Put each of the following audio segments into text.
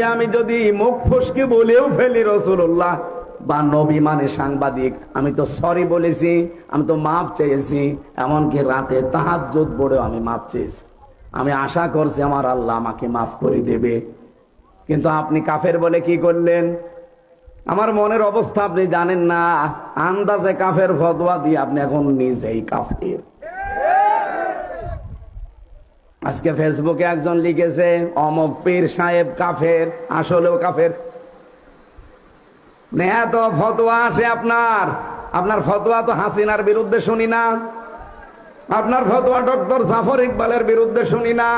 আমি যদি মুখ ফসকে বলেও ফেলি রসুল্লাহ, বা নবী মানে সাংবাদিক, আমি তো সরি বলেছি, আমি তো মাপ চেয়েছি, এমনকি রাতে তাহাজ্জুদ পড়েও আমি মাপ চেয়েছি। আমি আশা করছি আমার আল্লাহ আমাকে মাফ করে দেবে। কিন্তু আপনি কাফের বলে কি করলেন? আমার মনের অবস্থা আপনি জানেন না, আন্দাজে কাফের ফতোয়া দিয়ে আপনি এখন নিজেই কাফের। আজকে ফেসবুকে একজন লিখেছে অমক পীর সাহেব কাফের, আসলেও কাফের। মানে এত ফতোয়া আসে আপনার। আপনার ফতোয়া তো হাসিনার বিরুদ্ধে শুনি না। আপনার ফতোয়া ডক্টর জাফর ইকবালের বিরুদ্ধে শুনি না।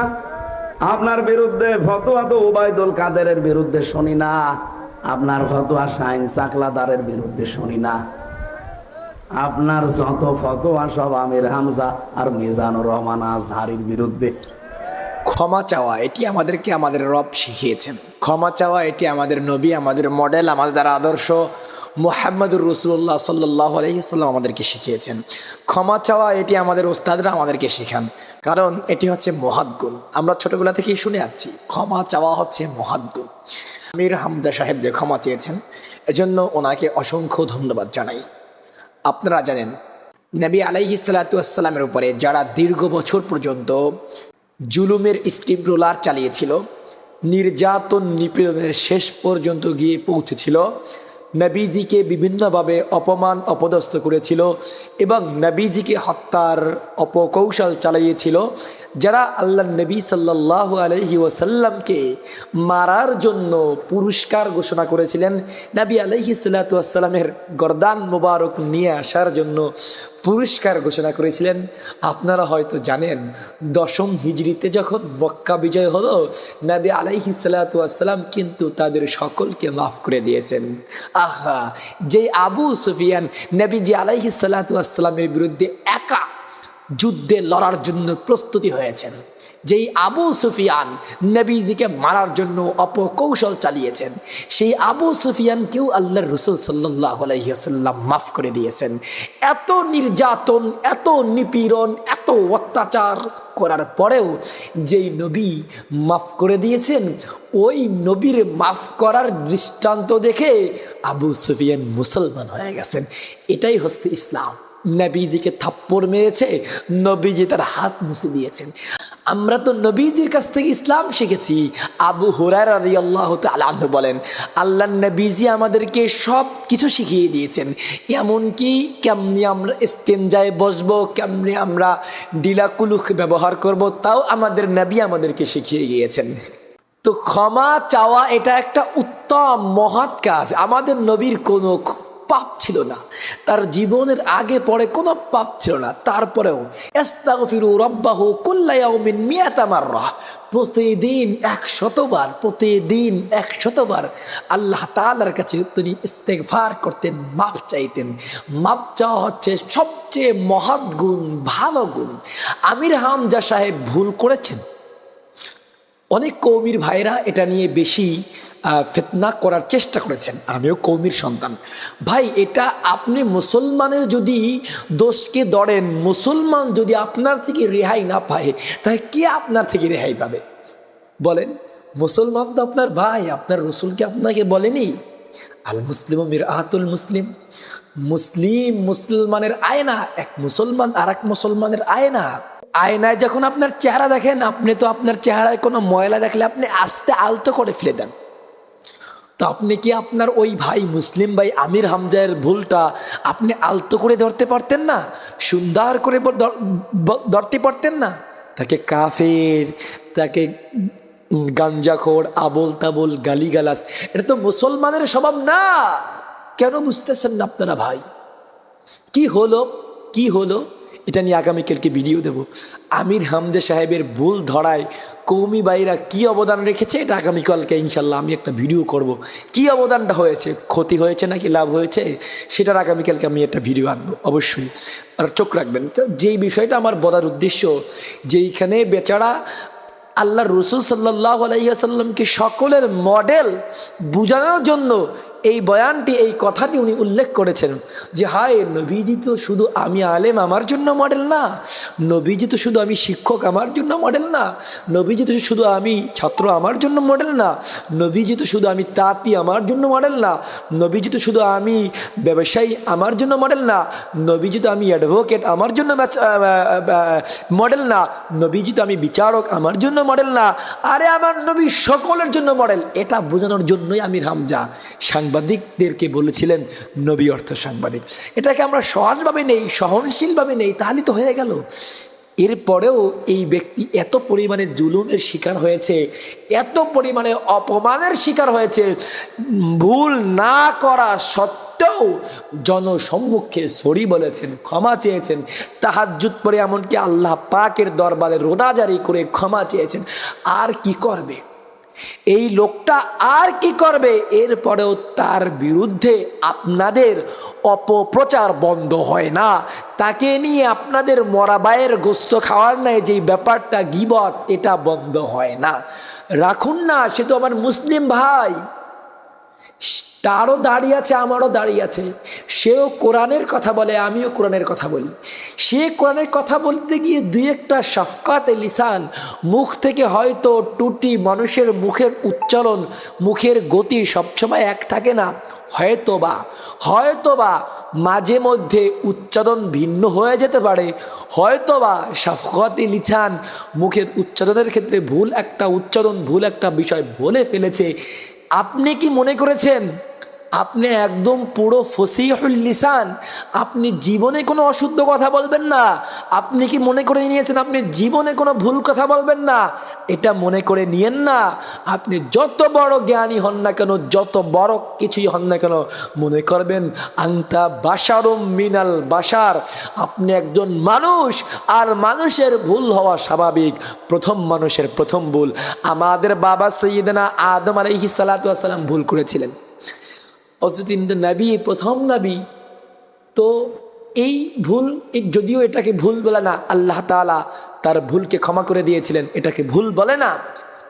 আপনার বিরুদ্ধে ফতোয়া তো উবায়দুল কাদেরের বিরুদ্ধে শুনি না। আপনার ফতোয়া শাইন চাকলাদারের বিরুদ্ধে শুনি না। আপনার যত ফতোয়া সব আমির হামজা আর মিজানুর রহমান আজহারির বিরুদ্ধে। ক্ষমা চাওয়া, এটি আমাদেরকে আমাদের রব শিখিয়েছেন। ক্ষমা চাওয়া, এটি আমাদের নবী, আমাদের মডেল, আমাদের দ্বারা আদর্শ মোহাম্মদুর রসুল্লাহ সাল্লাহ আলহিসাল্লাম আমাদেরকে শিখিয়েছেন। ক্ষমা চাওয়া, এটি আমাদের ওস্তাদরা আমাদেরকে শেখান। কারণ এটি হচ্ছে মহাদ্গুণ আমরা ছোটবেলা থেকেই শুনে আছি ক্ষমা চাওয়া হচ্ছে মহাদ্গুণ আমির হামজা সাহেব যে ক্ষমা চেয়েছেন, এজন্য ওনাকে অসংখ্য ধন্যবাদ জানাই। আপনারা জানেন, নবী আলাইহি সালাতামের উপরে যারা দীর্ঘ বছর পর্যন্ত জুলুমের স্টিম রোলার চালিয়েছিল। নির্যাতন নিপীড়নের শেষ পর্যন্ত গিয়ে পৌঁছেছিল। নবীজিকে বিভিন্নভাবে অপমান, অপদস্থ করেছিল এবং নবীজিকে হত্যার অপকৌশল চালিয়েছিল। যারা আল্লাহ নবী সাল্লাহ আলহি ওসাল্লামকে মারার জন্য পুরস্কার ঘোষণা করেছিলেন, নবী আলহি সাল্লাতামের গরদান মোবারক নিয়ে আসার জন্য পুরস্কার ঘোষণা করেছিলেন। আপনারা হয়তো জানেন, দশম হিজড়িতে যখন মক্কা বিজয় হলো, নবী আলাইহি সাল্লাতাম কিন্তু তাদের সকলকে মাফ করে দিয়েছেন। আহা যে আবু সুফিয়ান নবীজি আলাইহি সাল্লাতামের বিরুদ্ধে একা যুদ্ধে লড়ার জন্য প্রস্তুতি হয়েছেন। যেই আবু সুফিয়ান নবীজিকে মারার জন্য অপকৌশল চালিয়েছেন, সেই আবু সুফিয়ানকেও আল্লাহর রসুল সাল্লাহ আলাইসাল্লাম মাফ করে দিয়েছেন। এত নির্যাতন, এত নিপীড়ন, এত অত্যাচার করার পরেও যেই নবী মাফ করে দিয়েছেন, ওই নবীর মাফ করার দৃষ্টান্ত দেখে আবু সুফিয়ান মুসলমান হয়ে গেছেন। এটাই হচ্ছে ইসলাম। নবীজিকে থাপ্পড় মেরেছে, নবীজি তার হাত মুছে দিয়েছেন। আমরা তো নবীজির কাছ থেকে ইসলাম শিখেছি। আবু হুরার আলী আল্লাহ তালাহ বলেন, আল্লাহ নবীজি আমাদেরকে সব কিছু শিখিয়ে দিয়েছেন। এমনকি কেমনি আমরা ইস্তেঞ্জায় বসবো, কেমনি আমরা ডিলাকুলুক ব্যবহার করব, তাও আমাদের নবী আমাদেরকে শিখিয়ে গিয়েছেন তো ক্ষমা চাওয়া এটা একটা উত্তম মহৎ কাজ। আমাদের নবীর কোনো পাপ ছিল না। তার জীবনের আগে পরে কোনো পাপ ছিল না। তারপরেও এস্তাগফিরু রব্বাহু কুল্লায়াউমিন মিয়াতামার রাহ প্রতিদিন এক শতবার প্রতিদিন এক শতবার আল্লাহ তালার কাছে তিনি ইস্তেগফার করতেন মাপ চাইতেন। মাপ চাওয়া হচ্ছে সবচেয়ে মহৎ গুণ, ভালো গুণ। আমির হামজা সাহেব ভুল করেছেন। অনেক কৌমির ভাইরা এটা নিয়ে বেশি ফেতনা করার চেষ্টা করেছেন। আমিও কৌমির সন্তান। ভাই, এটা আপনি মুসলমানের যদি দোষকে দড়েন মুসলমান যদি আপনার থেকে রেহাই না পায়, তাহলে কে আপনার থেকে রেহাই পাবে? বলেন, মুসলমান তো আপনার ভাই, আপনার রসুলকে আপনাকে বলেনি? আল মুসলিম মির আহাতুল মুসলিম। মুসলিম মুসলমানের আয়না, এক মুসলমান আর এক মুসলমানের আয়না। আয়নায় যখন আপনার চেহারা দেখেন, আপনি তো আপনার চেহারায় কোনো ময়লা দেখলে আপনি আস্তে আলতো করে ফেলে দেন। তো আপনি কি আপনার ওই ভাই মুসলিম ভাই আমির হামজায়ের ভুলটা আপনি আলতো করে ধরতে পারতেন না? সুন্দর করে ধরতে পারতেন না? তাকে কাফের, তাকে গাঞ্জাখোর আবল তাবল গালিগালাস এটা তো মুসলমানের স্বভাব না। কেন বুঝতেছেন না আপনারা ভাই? কি হলো? কি হলো? এটা নিয়ে আগামীকালকে ভিডিও দেব। আমির হামজা সাহেবের ভুল ধরায় কৌমি বাইরা কি অবদান রেখেছে এটা আগামীকালকে ইনশাল্লাহ আমি একটা ভিডিও করব। কি অবদানটা হয়েছে? ক্ষতি হয়েছে নাকি লাভ হয়েছে? সেটার আগামীকালকে আমি একটা ভিডিও আনব, অবশ্যই। আর চোখ রাখবেন যেই বিষয়টা আমার বলার উদ্দেশ্য, যেইখানে বেচারা আল্লাহ রসুল সাল্লাহ আলাইসাল্লামকে সকলের মডেল বোঝানোর জন্য এই বয়ানটি, এই কথাটি উনি উল্লেখ করেছেন যে, হায় নবীজি তো শুধু আমি আলেম, আমার জন্য মডেল না। নবীজি তো শুধু আমি শিক্ষক, আমার জন্য মডেল না। নবীজি তো শুধু আমি ছাত্র, আমার জন্য মডেল না। নবীজি তো শুধু আমি তাঁতি, আমার জন্য মডেল না। নবীজি তো শুধু আমি ব্যবসায়ী, আমার জন্য মডেল না। নবীজি তো আমি অ্যাডভোকেট আমার জন্য মডেল না। নবীজি তো আমি বিচারক, আমার জন্য মডেল না। আরে আমার নবী সকলের জন্য মডেল এটা বোঝানোর জন্যই আমির হামজা সাংবাদিকদেরকে বলেছিলেন, নবী অর্থ সাংবাদিক। এটাকে আমরা সহজভাবে নেই, সহনশীলভাবে নেই তাহলে তো হয়ে গেল। এরপরেও এই ব্যক্তি এত পরিমাণে জুলুমের শিকার হয়েছে, এত পরিমাণে অপমানের শিকার হয়েছে, ভুল না করা সত্ত্বেও জনসম্মুখে সরি বলেছেন, ক্ষমা চেয়েছেন, তাহাজ্জুদ পরে এমনকি আল্লাহ পাকের দরবারে রোদা জারি করে ক্ষমা চেয়েছেন। আর কি করবে? এই লোকটা আর কি করবে? এরপরেও তার বিরুদ্ধে আপনাদের অপপ্রচার বন্ধ হয় না। তাকে নিয়ে আপনাদের মরাবায়ের গোস্ত খাওয়ার নাই যেই ব্যাপারটা গিবত, এটা বন্ধ হয় না। রাখুন না, সে তো আমার মুসলিম ভাই। তারও দাঁড়িয়ে আছে, আমারও দাঁড়িয়ে আছে। সেও কোরআনের কথা বলে, আমিও কোরআনের কথা বলি। সে কোরআনের কথা বলতে গিয়ে দুই একটা শফকাতে লিসান, মুখ থেকে হয়তো টুটি মানুষের মুখের উচ্চারণ, মুখের গতি সবসময় এক থাকে না। হয়তো বা হয়তো বা মাঝে মধ্যে উচ্চারণ ভিন্ন হয়ে যেতে পারে। হয়তো বা সাফকতি লিছান মুখের উচ্চারণের ক্ষেত্রে ভুল একটা উচ্চারণ, ভুল একটা বিষয় বলে ফেলেছে। আপনি কি মনে করেছেন? আপনি একদম পুরো ফসিহুল লিসান, আপনি জীবনে কোনো অশুদ্ধ কথা বলবেন না। আপনি কি মনে করে নিয়েছেন আপনি জীবনে কোনো ভুল কথা বলবেন না? এটা মনে করে নিয়েন না। আপনি যত বড় জ্ঞানী হন না কেন, যত বড় কিছুই হন না কেন, মনে করবেন আংতা বাসারম মিনাল বাসার আপনি একজন মানুষ, আর মানুষের ভুল হওয়া স্বাভাবিক। প্রথম মানুষের প্রথম ভুল। আমাদের বাবা সৈয়দনা আদম আলহি সালাতাম ভুল করেছিলেন। অথচ তো নবী, প্রথম নবী। তো এই ভুল, যদিও এটাকে ভুল বলে না, আল্লাহ তালা তার ভুলকে ক্ষমা করে দিয়েছিলেন। এটাকে ভুল বলে না।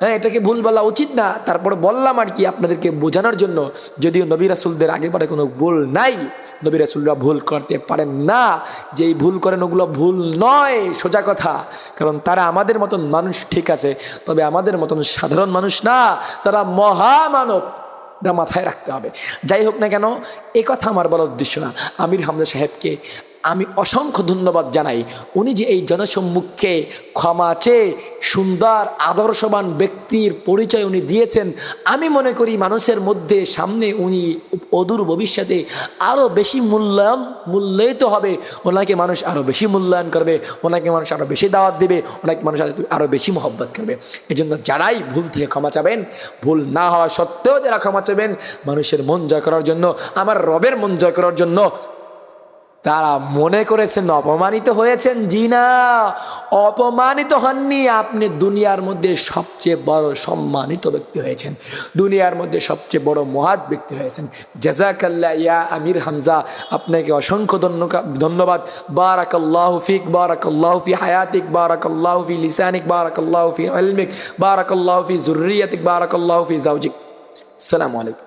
হ্যাঁ এটাকে ভুল বলা উচিত না। তারপরে বললাম আর কি আপনাদেরকে বোঝানোর জন্য, যদিও নবী রাসুলদের আগে পরে কোনো ভুল নাই। নবী রাসুলরা ভুল করতে পারেন না। যেই ভুল করেন ওগুলো ভুল নয়, সোজা কথা। কারণ তারা আমাদের মতন মানুষ ঠিক আছে, তবে আমাদের মতন সাধারণ মানুষ না। তারা মহামানব। এটা মাথায় রাখতে হবে। যাই হোক না কেন, এ কথা আমার বলার উদ্দেশ্য না। আমির হামজা সাহেবকে আমি অসংখ্য ধন্যবাদ জানাই। উনি যে এই জনসম্মুখে ক্ষমা চেয়ে সুন্দর, আদর্শবান ব্যক্তির পরিচয় উনি দিয়েছেন, আমি মনে করি মানুষের মধ্যে সামনে উনি অদূর ভবিষ্যতে আরও বেশি মূল্যায়ন, মূল্যায়িত হবে। ওনাকে মানুষ আরও বেশি মূল্যায়ন করবে, ওনাকে মানুষ আরও বেশি দাওয়াত দেবে, ওনাকে মানুষ আরও বেশি মহব্বত করবে। এই জন্য যারাই ভুল থেকে ক্ষমা চাবেন, ভুল না হওয়া সত্ত্বেও যারা ক্ষমা চাবেন, মানুষের মন জয় করার জন্য, আমার রবের মন জয় করার জন্য তারা মনে করেছেন অপমানিত হয়েছেন। জি না অপমানিত হননি। আপনি দুনিয়ার মধ্যে সবচেয়ে বড় সম্মানিত ব্যক্তি হয়েছেন। দুনিয়ার মধ্যে সবচেয়ে বড় মহাত ব্যক্তি হয়েছেন। জাজাকাল্লা ইয়া আমির হামজা, আপনাকে অসংখ্য ধন্যবাদ। বারাকাল্লাহ ফিক, বারাকাল্লাহ ফি হায়াতিক, বারাকাল্লাহ ফি লিসানিক, বারাকাল্লাহ ফি আলমিক বারাকাল্লাহ ফি জুরিয়াতিক বারাকাল্লাহ ফি জাউজিক সালামু আলাইকুম।